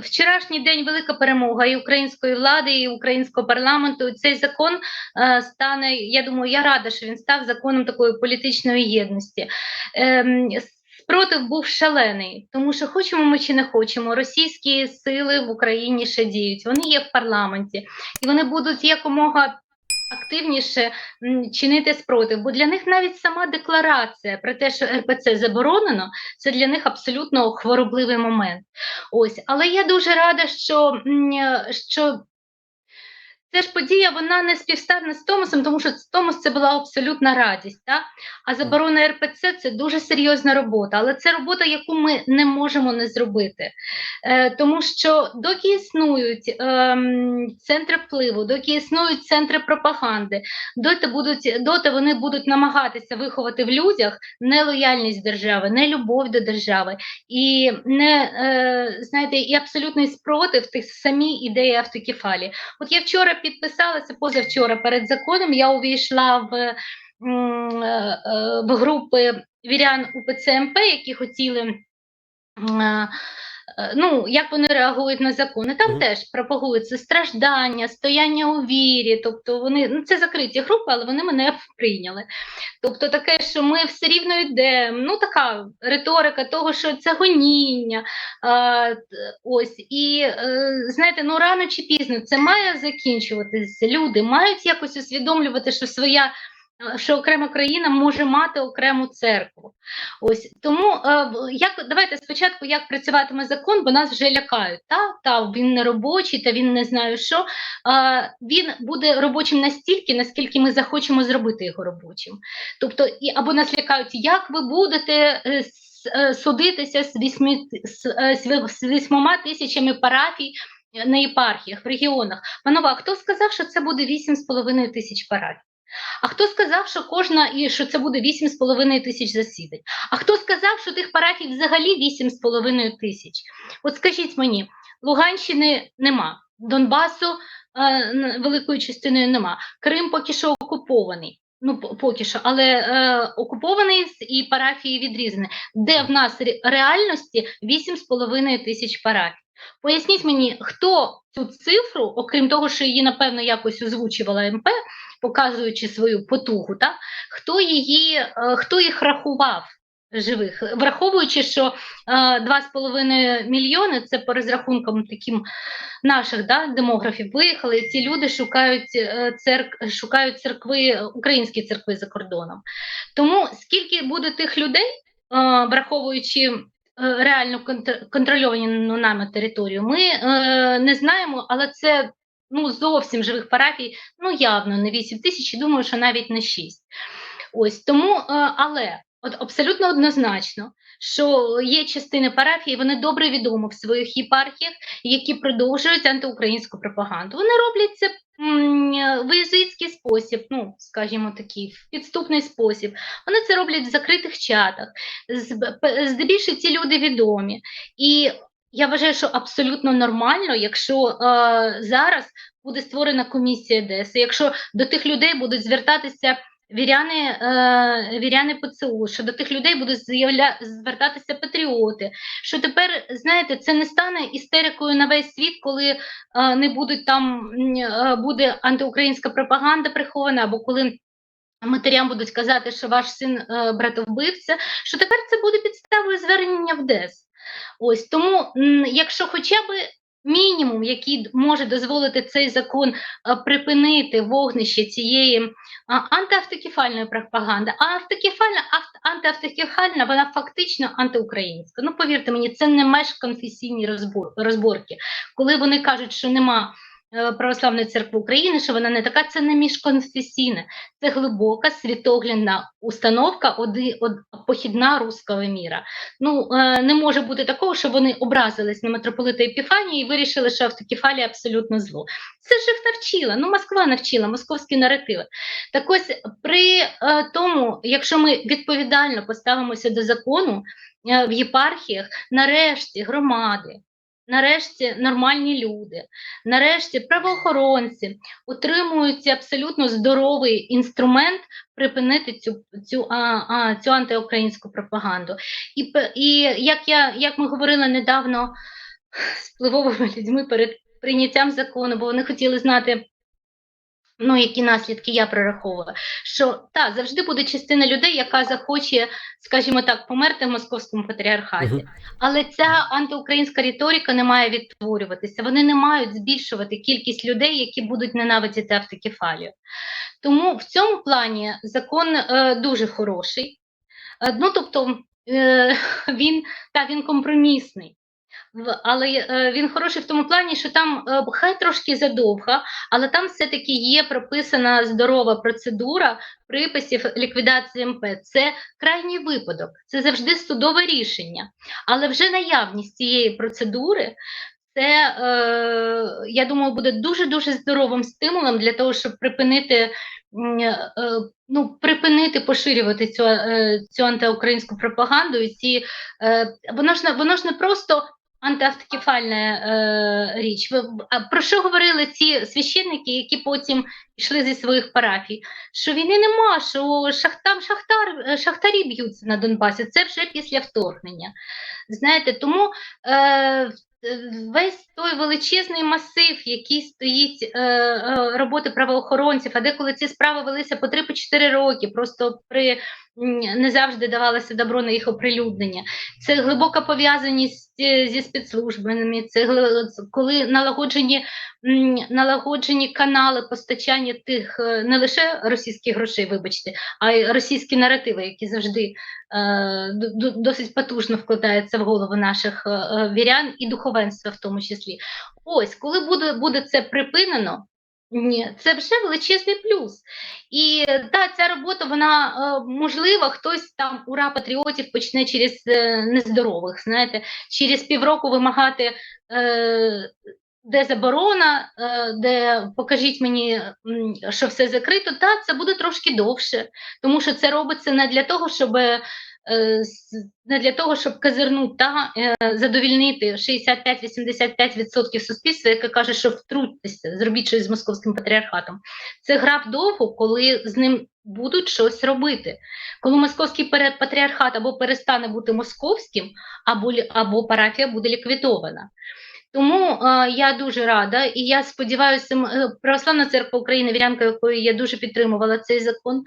Вчорашній день велика перемога і української влади, і українського парламенту. Цей закон е, стане. Я думаю, я рада, що він став законом такої політичної єдності. Е, Спротив був шалений, тому що хочемо ми чи не хочемо, російські сили в Україні ще діють. Вони є в парламенті, і вони будуть якомога активніше чинити спротив. Бо для них навіть сама декларація про те, що РПЦ заборонено, це для них абсолютно хворобливий момент. Ось, але я дуже рада, що, що ця ж подія вона не співставна з Томосом, тому що Томос це була абсолютна радість. Та? А заборона РПЦ це дуже серйозна робота, але це робота, яку ми не можемо не зробити. Е, тому що доки існують ем, центри впливу, доки існують центри пропаганди, доти, будуть, доти вони будуть намагатися виховати в людях нелояльність держави, нелюбов до держави і не е, знаєте, і абсолютний спротив тих самій ідеї автокефалії. От я вчора підписалася позавчора перед законом. Я увійшла в, е, е, в групи вірян УПЦ МП, які хотіли. Е, е, Ну, як вони реагують на закони, там Мгм. теж пропагується страждання, стояння у вірі. Тобто вони ну це закриті групи, але вони мене прийняли. Тобто таке, що ми все рівно йдемо. Ну така риторика того, що це гоніння. А, ось і е, знаєте, ну рано чи пізно це має закінчуватися. Люди мають якось усвідомлювати, що своя. Е, Що окрема країна може мати окрему церкву. Ось тому е, як давайте спочатку як працюватиме закон, бо нас вже лякають. Та, та він не робочий, та він не знаю що. Е, він буде робочим настільки, наскільки ми захочемо зробити його робочим. Тобто, і або нас лякають, як ви будете е, е, судитися з вісьми з, е, вісьмома тисячами парафій на єпархіях в регіонах. Панове, а хто сказав, що це буде вісім з половиною тисяч парафій? А хто сказав, що кожна і що це буде 8,5 тисяч засідань? А хто сказав, що тих парафій взагалі 8,5 тисяч? От скажіть мені, Луганщини нема, Донбасу е, великою частиною нема. Крим поки що окупований. Ну, поки що, але е, окупований і парафії відрізані. Де в нас ре- реальності 8,5 тисяч парафій? Поясніть мені, хто цю цифру, окрім того, що її, напевно, якось озвучувала МП, показуючи свою потугу, та, хто, її, е, хто їх рахував живих, враховуючи, що е, 2,5 мільйони це по розрахункам таким наших да, демографів виїхали, і ці люди шукають, е, церк, шукають церкви, українські церкви за кордоном. Тому скільки буде тих людей, е, враховуючи е, реально контр- контрольовану нами територію, ми е, не знаємо, але це ну, зовсім живих парафій, ну явно не 8 тисяч, і думаю, що навіть не 6. Ось тому, е, але от абсолютно однозначно, що є частини парафії, вони добре відомі в своїх єпархіях, які продовжують антиукраїнську пропаганду. Вони роблять це в єзуїтський спосіб, ну скажімо такий, в підступний спосіб. Вони це роблять в закритих чатах. Здебільшого ці люди відомі. І я вважаю, що абсолютно нормально, якщо е, зараз буде створена комісія ДЕС, якщо до тих людей будуть звертатися віряни, е, віряни ПЦУ, що до тих людей будуть з'явля... звертатися патріоти. Що тепер, знаєте, це не стане істерикою на весь світ, коли е, не будуть там е, буде антиукраїнська пропаганда прихована, або коли. Матерям будуть казати, що ваш син е, братовбивця, що тепер це буде підставою звернення в ДЕС. Ось тому, якщо хоча б мінімум, який може дозволити цей закон е, припинити вогнище цієї а, антиавтокефальної пропаганди, а автокефальна, антиавтокефальна, вона фактично антиукраїнська. Ну, повірте мені, це не межконфесійні розбор, розборки. Коли вони кажуть, що нема е, православної церкви України, що вона не така, це не міжконфесійне, це глибока світоглядна установка, оди, од, похідна руського міра. Ну, е, не може бути такого, що вони образились на митрополита Епіфанії і вирішили, що автокефалія абсолютно зло. Це ж їх навчила, ну Москва навчила, московські наративи. Так ось при е, тому, якщо ми відповідально поставимося до закону е, в єпархіях, нарешті громади. Нарешті нормальні люди, нарешті правоохоронці отримують абсолютно здоровий інструмент припинити цю, цю, а, а, цю антиукраїнську пропаганду. І, і як, я, як ми говорили недавно з впливовими людьми перед прийняттям закону, бо вони хотіли знати. Ну, які наслідки я прораховувала, що та завжди буде частина людей, яка захоче, скажімо так, померти в московському патріархаті. Мгм. Але ця антиукраїнська риторика не має відтворюватися. Вони не мають збільшувати кількість людей, які будуть ненавидіти автокефалію. Тому в цьому плані закон е, дуже хороший. Е, ну, тобто, е, він, та, він компромісний. Але е, він хороший в тому плані, що там е, хай трошки задовга, але там все-таки є прописана здорова процедура приписів ліквідації МП. Це крайній випадок, це завжди судове рішення. Але вже наявність цієї процедури. Це, е, я думаю, буде дуже-дуже здоровим стимулом для того, щоб припинити, ну, припинити поширювати цю, цю антиукраїнську пропаганду. І ці, воно, ж, воно ж не просто антиавтокефальна е, річ. Ви- А про що говорили ці священники, які потім пішли зі своїх парафій? Що війни нема, що шах, там шахтар, е, шахтарі б'ються на Донбасі. Це вже після вторгнення. Знаєте, тому е, весь той величезний масив, який стоїть е, е, роботи правоохоронців, а деколи ці справи велися по 3-4 роки, просто при не завжди давалося добро на їх оприлюднення. Це глибока пов'язаність е, зі спецслужбами, це коли налагоджені, налагоджені канали постачання тих е, не лише російських грошей, вибачте, а й російські наративи, які завжди е, досить потужно вкладаються в голову наших е, вірян і духовенства в тому числі. Ось, коли буде, буде це припинено, це вже величезний плюс. І та ця робота, вона е, можлива, хтось там ура патріотів почне через е, нездорових, знаєте, через півроку вимагати. Е, де заборона, де покажіть мені, що все закрито, та це буде трошки довше, тому що це робиться не для того, щоб для того, щоб казирнути та е, задовільнити 65-85% суспільства, яке каже, що втрутьтеся, зробіть щось з московським патріархатом. Це гра довго, коли з ним будуть щось робити. Коли московський патріархат або перестане бути московським, або, або парафія буде ліквідована. Тому е, я дуже рада, і я сподіваюся, е, Православна церква України, вірянка якої я дуже підтримувала цей закон.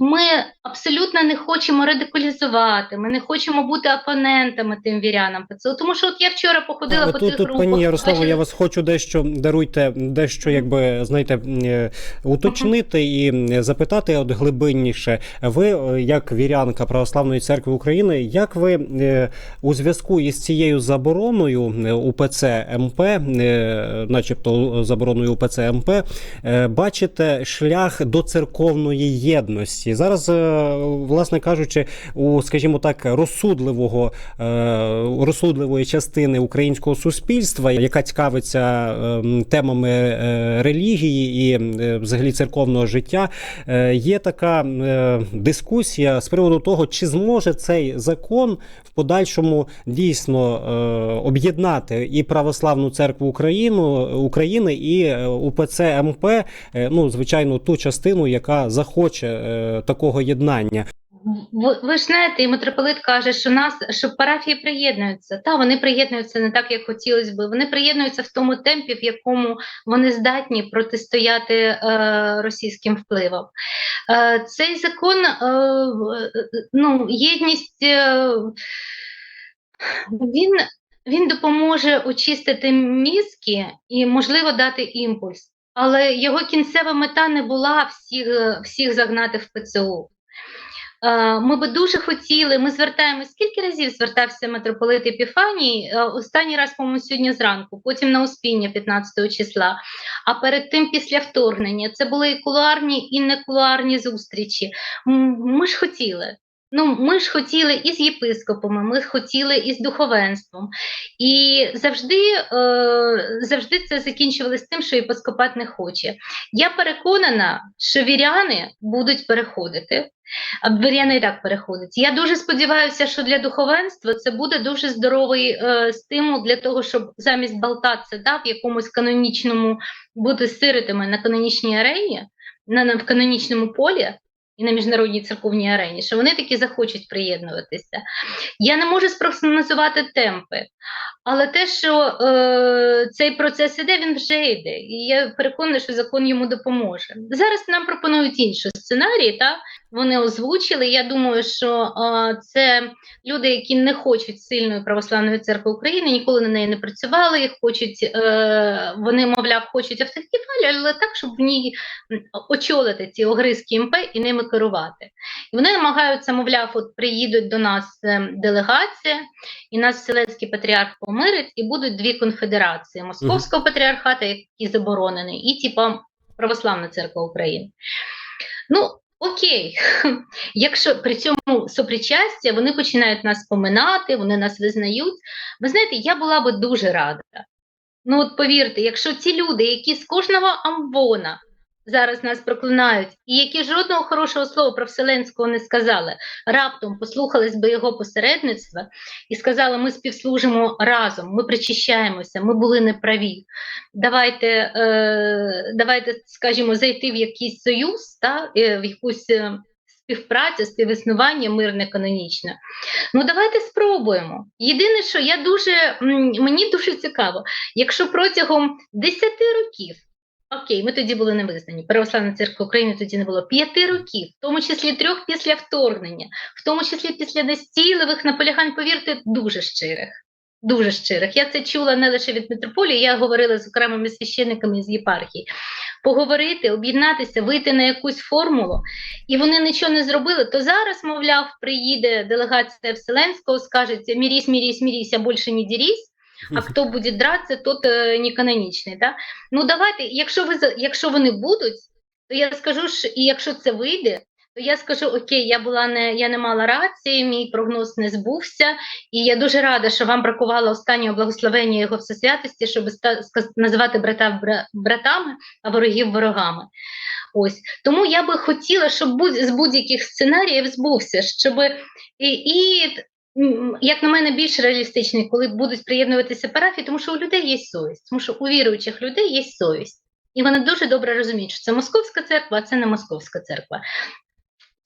Ми абсолютно не хочемо радикалізувати, ми не хочемо бути опонентами тим вірянам. Тому що от я вчора походила Але по тут, тих тут, групах. пані Ярославо, я вас хочу дещо даруйте, дещо, якби знаєте, е, уточнити і запитати от глибинніше. Ви, як вірянка Православної церкви України, як ви у зв'язку із цією забороною е, УПЦ МП, е, начебто забороною УПЦ МП, е, бачите шлях до церковної єдності? Зараз, е, власне кажучи, у, скажімо так, розсудливого розсудливої частини українського суспільства, яка цікавиться е, темами релігії і взагалі церковного життя, є така дискусія з приводу того, чи зможе цей закон в подальшому дійсно об'єднати і православну церкву Україну України і е, УПЦ МП, е, ну звичайно, ту частину, яка захоче е, такого єднання. Ви, ви ж знаєте, і митрополит каже, що нас що парафії приєднуються. Та вони приєднуються не так, як хотілося би. Вони приєднуються в тому темпі, в якому вони здатні протистояти е, російським впливам. Е, цей закон, е, ну, єдність, е, він, він допоможе очистити мізки і, можливо, дати імпульс. Але його кінцева мета не була всіх, е, всіх загнати в ПЦУ. Е, Ми би дуже хотіли, ми звертаємось, скільки разів звертався митрополит Епіфаній, Е, останній раз, по-моєму, сьогодні зранку, потім на Успіння 15 числа, а перед тим після вторгнення. Це були і кулуарні, і не кулуарні зустрічі. Ми ж хотіли. Ну, ми ж хотіли і з єпископами, ми хотіли і з духовенством. І завжди, е, завжди це закінчувалося тим, що єпископат не хоче. Я переконана, що віряни будуть переходити. А Віряни і так переходять. Я дуже сподіваюся, що для духовенства це буде дуже здоровий е, стимул для того, щоб замість болтатися да, в якомусь канонічному бути сиритами на канонічній арені, на, на в канонічному полі. І на міжнародній церковній арені, що вони таки захочуть приєднуватися. Я не можу спрогнозувати темпи, але те, що е, цей процес іде, він вже йде. І я переконана, що закон йому допоможе. Зараз нам пропонують інші сценарії, та вони озвучили. Я думаю, що е, це люди, які не хочуть сильної православної церкви України, ніколи на неї не працювали, їх хочуть, е, вони, мовляв, хочуть автокефалію, але так, щоб в ній очолити ці огризки МП і ними керувати. І вони намагаються, мовляв, от приїдуть до нас е, делегація, і нас Вселенський патріарх помирить, і будуть дві конфедерації: Московського патріархату, який заборонений, і типа Православна церква України. Ну, окей, якщо при цьому сопричастя вони починають нас поминати, вони нас визнають. Ви знаєте, я була би дуже рада. Ну, от повірте, якщо ці люди, які з кожного амвона зараз нас проклинають, і які жодного хорошого слова про Вселенського не сказали, раптом послухались би його посередництва і сказали, ми співслужимо разом, ми причищаємося, ми були неправі. Давайте, е, давайте скажімо, зайти в якийсь союз, та, е, в якусь е, співпрацю, співіснування мирне канонічне. Ну, давайте спробуємо. Єдине, що я дуже, мені дуже цікаво, якщо протягом 10 років Окей, ми тоді були не визнані. Православна церква України тоді не було п'яти років, в тому числі трьох після вторгнення, в тому числі після настійливих наполягань, повірте, дуже щирих. Дуже щирих. Я це чула не лише від митрополії, я говорила з окремими священниками з єпархії. Поговорити, об'єднатися, вийти на якусь формулу, і вони нічого не зробили. То зараз, мовляв, приїде делегація Вселенського, скажеться мірісь, мірісь, мірісь, а більше не дірісь. А хто буде драться, тот е, не канонічний. Да? Ну давайте, якщо ви якщо вони будуть, то я скажу, що і якщо це вийде, то я скажу: Окей, я була не я не мала рації, мій прогноз не збувся, і я дуже рада, що вам бракувало останнього благословення його всесвятості, щоб називати брата бра- братами, а ворогів ворогами. Ось тому я би хотіла, щоб будь з будь-яких сценаріїв збувся, щоб і, і як на мене, більш реалістичний, коли будуть приєднуватися парафії, тому що у людей є совість, тому що у віруючих людей є совість. І вони дуже добре розуміють, що це московська церква, а це не московська церква.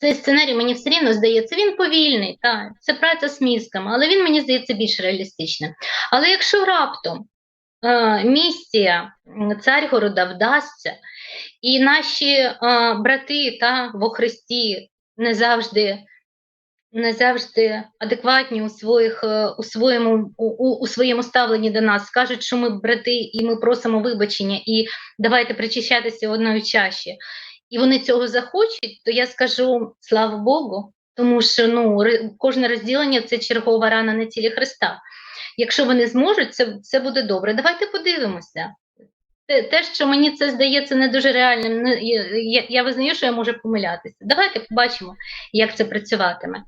Цей сценарій мені все рівно здається, він повільний, так, це праця з мізками, але він мені здається більш реалістичним. Але якщо раптом е, місія Царгорода вдасться, і наші е, брати та, во Христі не завжди не завжди адекватні у своїх е, у своєму у, у, своєму ставленні до нас, скажуть, що ми брати, і ми просимо вибачення, і давайте причащатися одної чаші. І вони цього захочуть, то я скажу слава Богу, тому що ну кожне розділення це чергова рана на тілі Христа. Якщо вони зможуть, це, це буде добре. Давайте подивимося. Те, що мені це здається не дуже реальним, я, я визнаю, що я можу помилятися. Давайте побачимо, як це працюватиме.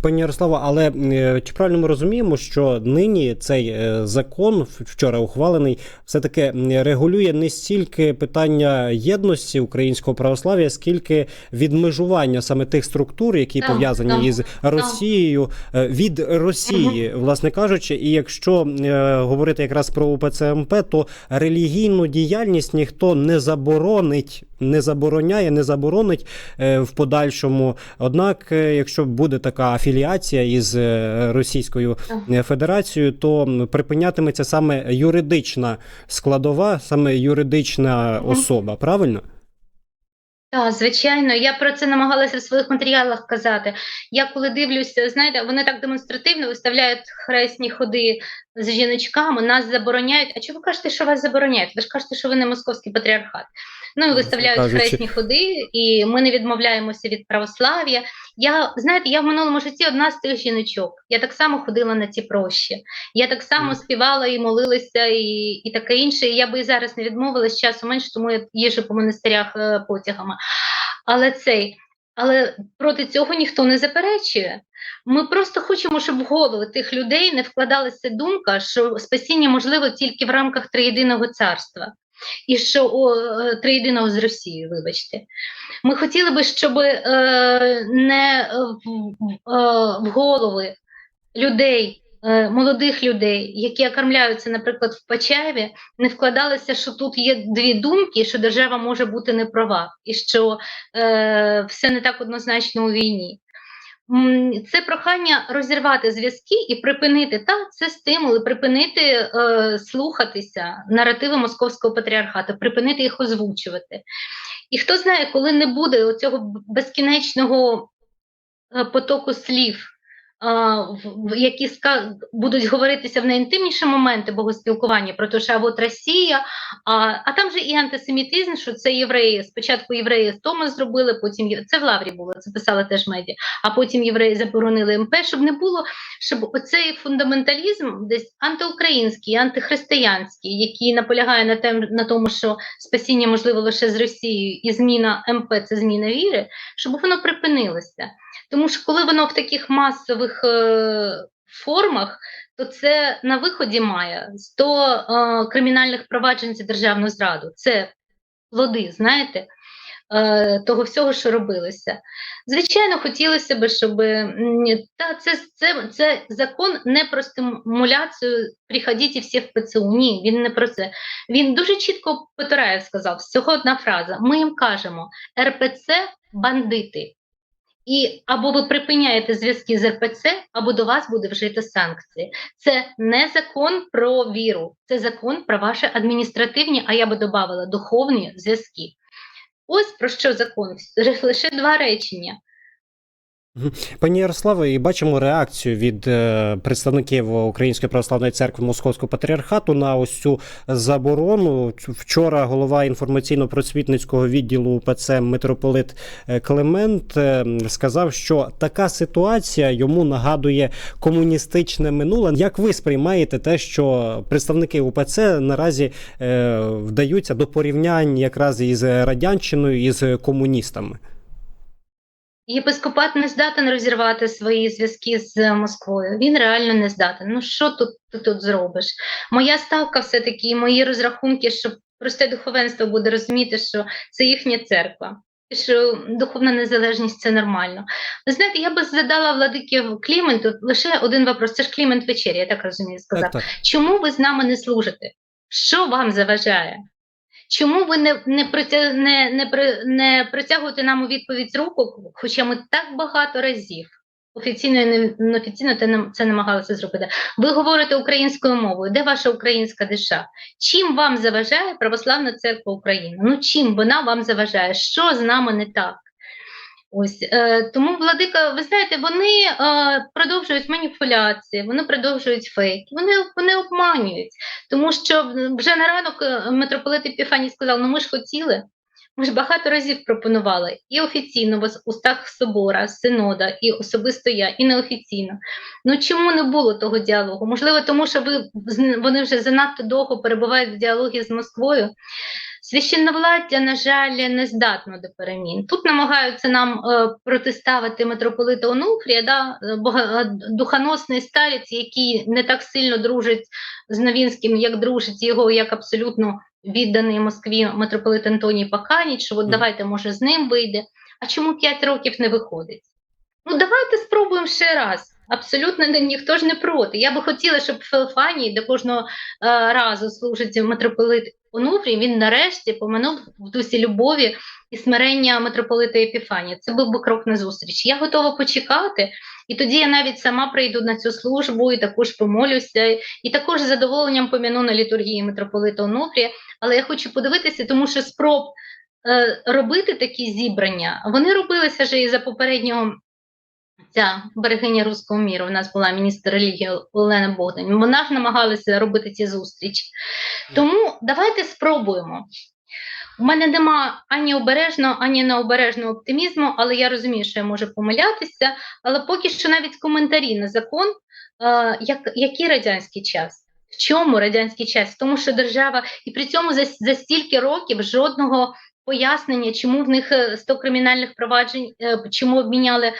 Пані Ярослава, але е, чи правильно ми розуміємо, що нині цей е, закон, вчора ухвалений, все таки регулює не стільки питання єдності українського православ'я, скільки відмежування саме тих структур, які Так, пов'язані так, із Росією, е, від Росії, власне кажучи, і якщо е, говорити якраз про УПЦМП, то релігійну діяльність ніхто не заборонить, не забороняє, не заборонить е, в подальшому. Однак, е, якщо буде така афіліація із е, Російською Федерацією, то припинятиметься саме юридична складова, саме юридична особа, правильно? Так, звичайно, я про це намагалася в своїх матеріалах казати. Я коли дивлюся, знаєте, вони так демонстративно виставляють хресні ходи з жіночками, нас забороняють. А чого ви кажете, що вас забороняють? Ви ж кажете, що ви не московський патріархат. Ну і виставляють кажучи. хресні ходи, і ми не відмовляємося від православ'я. Я знаєте, я в минулому житті одна з тих жіночок. Я так само ходила на ці прощі. Я так само співала і молилася, і, і таке інше. І я би і зараз не відмовилась часу менше, тому я їжджу по монастирях е, потягами. Але цей, але проти цього ніхто не заперечує. Ми просто хочемо, щоб в голови тих людей не вкладалася думка, що спасіння можливо тільки в рамках триєдиного царства. І що о, е, триєдиного з Росією, вибачте. Ми хотіли би, щоб е, не в, в- е, в голови людей е, молодих людей, які окормляються, наприклад, в Почаєві, не вкладалися, що тут є дві думки, що держава може бути не права, і що е, все не так однозначно у війні. Це прохання розірвати зв'язки і припинити та це стимули, припинити е, слухатися наративи московського патріархату, припинити їх озвучувати. І хто знає, коли не буде цього безкінечного е, потоку слів, які ска- будуть говоритися в найінтимніші моменти богоспілкування про те, що от Росія, а, а там же і антисемітизм, що це євреї. Спочатку євреї Тома зробили, потім це в Лаврі було, це писали теж медіа, а потім євреї заборонили МП, щоб не було, щоб оцей фундаменталізм десь антиукраїнський, антихристиянський, який наполягає на, тем, на тому, що спасіння можливо лише з Росією, і зміна МП це зміна віри, щоб воно припинилося. Тому що коли воно в таких масових е, формах, то це на виході має 100 е, кримінальних проваджень за державну зраду. Це плоди, знаєте, е, того всього, що робилося. Звичайно, хотілося б, щоб та, це, це, це закон не про стимуляцію приходіть всі в ПЦУ. Ні, він не про це. Він дуже чітко Петраєв сказав, всього одна фраза. Ми їм кажемо: РПЦ бандити. І або ви припиняєте зв'язки з РПЦ, або до вас буде вжито санкції. Це не закон про віру, це закон про ваші адміністративні, а я би додавала духовні зв'язки. Ось про що закон. Лише два речення. Пані Ярославе, і бачимо реакцію від е, представників Української православної церкви Московського патріархату на ось цю заборону. Вчора голова інформаційно-просвітницького відділу УПЦ митрополит е, Климент е, сказав, що така ситуація йому нагадує комуністичне минуле. Як ви сприймаєте те, що представники УПЦ наразі вдаються до порівнянь якраз із радянщиною і з комуністами? Єпископат не здатен розірвати свої зв'язки з Москвою. Він реально не здатен. Ну що тут ти тут зробиш? Моя ставка все-таки, мої розрахунки, що просте духовенство буде розуміти, що це їхня церква. і Що духовна незалежність це нормально. Ви знаєте, я би задала владики Кліменту лише один вопрос. Це ж Клімент вечері, я так розумію, сказав. Так, так. Чому ви з нами не служите? Що вам заважає? Чому ви не, не, притя... не, не, не притягуєте нам у відповідь руку, хоча ми так багато разів офіційно і неофіційно це намагалися зробити? Ви говорите українською мовою. Де ваша українська душа? Чим вам заважає Православна церква України? Ну чим вона вам заважає? Що з нами не так? Ось е, тому владика, ви знаєте, вони е, продовжують маніпуляції, вони продовжують фейки, вони, вони обманюють. Тому що вже на ранок е, митрополит Епіфаній сказав: ну ми ж хотіли, ми ж багато разів пропонували і офіційно в устах собора, синода, і особисто я, і неофіційно. Ну чому не було того діалогу? Можливо, тому що ви вони вже занадто довго перебувають в діалогі з Москвою. Священновладдя, на жаль, не здатно до перемін. Тут намагаються нам е, протиставити митрополита Онуфрія, да, е, духоносний старець, який не так сильно дружить з Новінським, як дружить його, як абсолютно відданий Москві митрополит Антоній Паканіч, що от давайте, може, з ним вийде. А чому 5 років не виходить? Ну, давайте спробуємо ще раз. Абсолютно ніхто ж не проти. Я би хотіла, щоб в Феофанії, де кожного е, разу служить митрополит Онуфрій, він нарешті поминув в дусі любові і смирення митрополита Епіфанія. Це був би крок назустріч. Я готова почекати, і тоді я навіть сама прийду на цю службу і також помолюся, і також з задоволенням поміну на літургії митрополита Онуфрія. Але я хочу подивитися, тому що спроб е, робити такі зібрання, вони робилися вже і за попереднього. Ця берегиня руського міру, у нас була міністр релігії Олена Богдан. Вона ж намагалася робити ці зустрічі. Тому давайте спробуємо. У мене нема ані обережного, ані необережного оптимізму, але я розумію, що я можу помилятися. Але поки що навіть коментарі на закон, е, як, який радянський час? В чому радянський час? В тому, що держава, і при цьому за, за стільки років жодного пояснення, чому в них е, 100 кримінальних проваджень, е, чому обміняли е,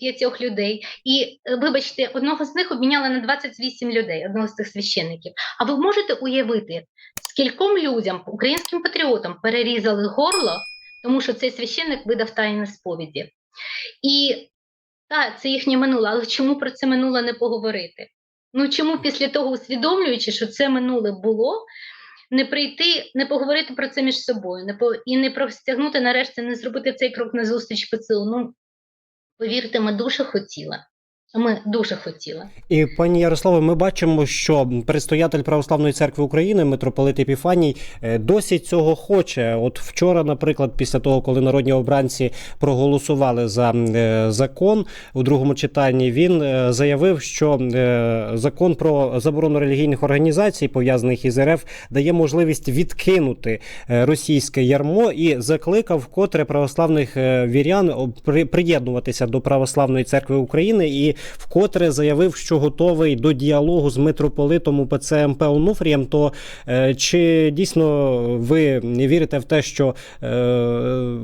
п'ятьох людей. І е, вибачте, одного з них обміняли на 28 людей, одного з цих священників. А ви можете уявити, скільком людям, українським патріотам, перерізали горло, тому що цей священник видав тайні сповіді. І Так, це їхнє минуле, але чому про це минуле не поговорити? Ну чому після того, усвідомлюючи, що це минуле було, не прийти, не поговорити про це між собою, не по і не простягнути нарешті, не зробити цей крок на зустріч ПЦУ. Ну повірте, ми дуже хотіли. Ми дуже хотіли. І пані Ярославе, ми бачимо, що предстоятель Православної церкви України, митрополит Епіфаній, е, досі цього хоче. От вчора, наприклад, після того, коли народні обранці проголосували за е, закон у другому читанні, він е, заявив, що закон про заборону релігійних організацій, пов'язаних із РФ, дає можливість відкинути російське ярмо і закликав вкотре православних вірян при- приєднуватися до Православної церкви України і вкотре заявив, що готовий до діалогу з митрополитом УПЦ МП Онуфрієм. То е, чи дійсно ви вірите в те, що е,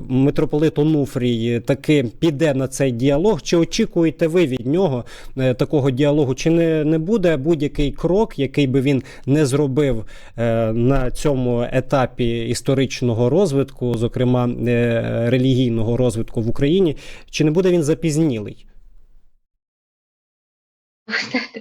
митрополит Онуфрій таки піде на цей діалог? Чи очікуєте ви від нього е, такого діалогу? Чи не, не буде будь-який крок, який би він не зробив на цьому етапі історичного розвитку, зокрема релігійного розвитку в Україні, чи не буде він запізнілий? Знаєте,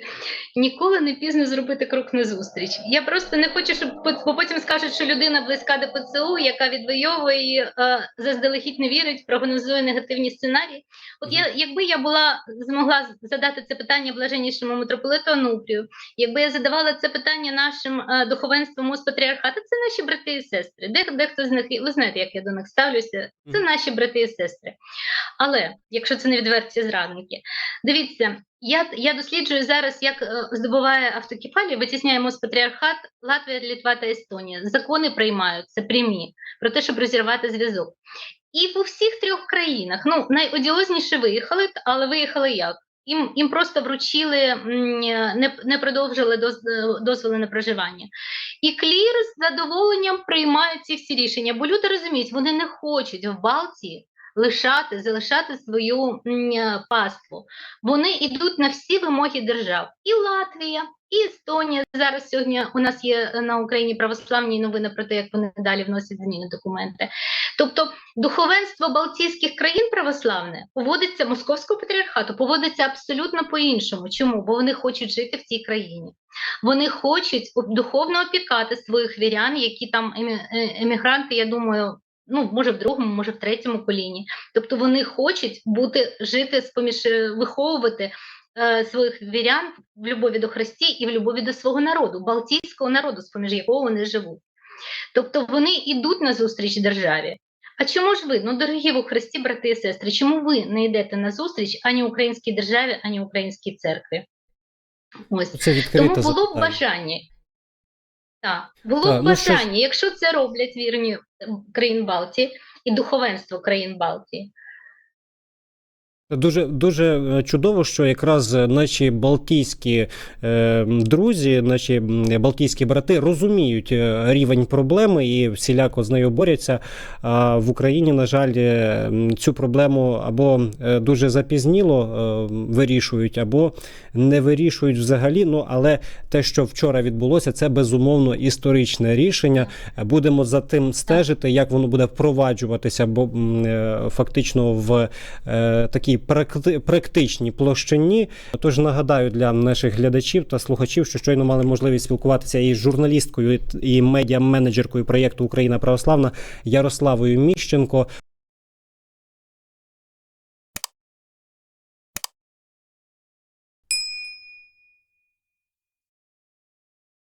ніколи не пізно зробити крок назустріч. Я просто не хочу, щоб бо потім скажуть, що людина близька до ПЦУ, яка відвоює е, заздалегідь не вірить, прогнозує негативні сценарії. От я, якби я була змогла задати це питання блаженнішому митрополиту Ануфрію, якби я задавала це питання нашим е, духовенством із патріархату, це наші брати і сестри. Де, дехто з них, ви знаєте, як я до них ставлюся, це наші брати і сестри. Але якщо це не відверті зрадники, дивіться, я, я досліджую зараз, як е, здобуває автокефалію, витісняємо з патріархат Латвія, Літва та Естонія. Закони приймаються прямі про те, щоб розірвати зв'язок. І по всіх трьох країнах, ну найодіозніше виїхали, але виїхали як? Їм, їм просто вручили, не, не продовжили доз, е, дозволи на проживання. І клір з задоволенням приймають ці всі рішення, бо люди розуміють, вони не хочуть в Балтії лишати, залишати свою е, паству. Вони йдуть на всі вимоги держав. І Латвія, і Естонія. Зараз сьогодні у нас є е, на Україні православні новини про те, як вони далі вносять зміни документи. Тобто духовенство Балтійських країн православне поводиться московського патріархату, поводиться абсолютно по-іншому. Чому? Бо вони хочуть жити в цій країні. Вони хочуть духовно опікати своїх вірян, які там е, емігранти, я думаю. Ну, може, в другому, може, в третьому коліні. Тобто вони хочуть бути, жити з поміж, е, виховувати е, своїх вірян в любові до Христі і в любові до свого народу, балтійського народу, з поміж якого вони живуть. Тобто вони йдуть на зустріч державі. А чому ж ви, ну дорогі у Христі, брати і сестри, чому ви не йдете на зустріч ані українській державі, ані українській церкві? Ось Це тому було б бажання. Так, було Так, бажання, ну, що якщо це роблять вірні країн Балтії і духовенство країн Балтії. Дуже дуже е, чудово, що якраз е, наші балтійські е, друзі, наші балтійські брати розуміють е, рівень проблеми і всіляко з нею борються. А в Україні, на жаль, цю проблему або дуже запізніло е, вирішують, або не вирішують взагалі. Ну але те, що вчора відбулося, це безумовно історичне рішення. Будемо за тим стежити, як воно буде впроваджуватися, бо е, фактично в е, такій практи- практичній площині. Тож нагадаю для наших глядачів та слухачів, що щойно мали можливість спілкуватися із журналісткою і медіа-менеджеркою проєкту Україна православна Ярославою Міщенко